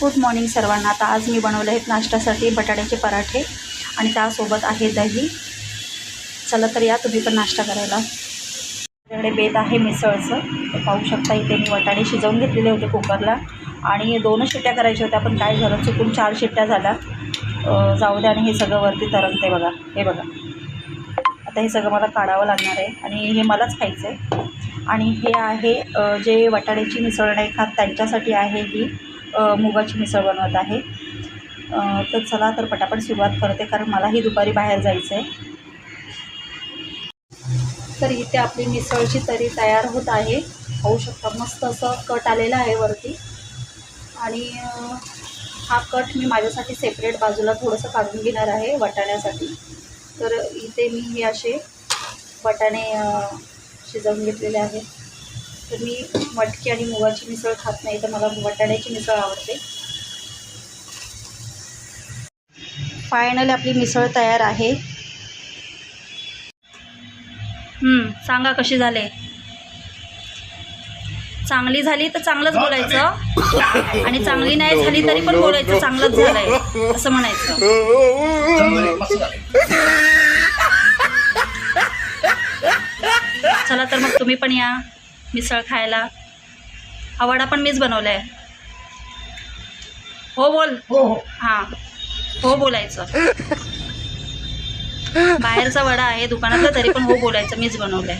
Good morning सर्वांना. आता आज मी बनवले आहेत नाश्त्यासाठी बटाट्याचे पराठे आणि त्यासोबत आहे दही. चला तर या तुम्ही पण नाश्ता करायला. माझ्याकडे बेत आहे मिसळचं. पाहू शकता इथे मी वटाणे शिजवून घेतलेले होते कुकरला. आणि दोनच शिट्ट्या करायच्या होत्या पण काय झालं? चुकून चार शिट्ट्या झाल्या. जाऊ द्या आणि हे सगळं वरती तरंगते बघा. हे बघा. आता हे सगळं मला काढावं लागणार आहे आणि हे मलाच खायचं आहे आणि हे आहे जे वटाण्याची मिसळ नाही खात त्यांच्यासाठी आहे ही मुगाची मिसळ बनवत आहे. तर चला तर पटापट सुरुवात करते कारण मलाही दुपारी बाहेर जायचं आहे तर इथे आपली मिसळची तरी तयार होत आहे. होऊ शकता मस्त असं कट आलेलं आहे वरती. आणि हा कट मी माझ्यासाठी सेपरेट बाजूला थोडंसं काढून घेणार आहे वाटाण्यासाठी. तर इथे मी हे असे वाटाणे शिजवून घेतलेले आहेत. तर मी मटकी आणि मुगाची मिसळ खात नाही तर मला वाटाण्याची मिसळ आवडते. फायनली आपली मिसळ तयार आहे. सांगा कशी झाले? चांगली झाली तर चांगलंच बोलायचं. आणि चांगली नाही झाली तरी पण बोलायचं चांगलंच झालंय असं म्हणायचं. चला तर मग तुम्ही पण या. मिसळ खायला. हा वडा पण मीच बनवलाय. हो बोल. हां हो. बोलायचं. बाहेरचा वडा आहे दुकानातला तरी पण हो बोलायचं मीच बनवलाय.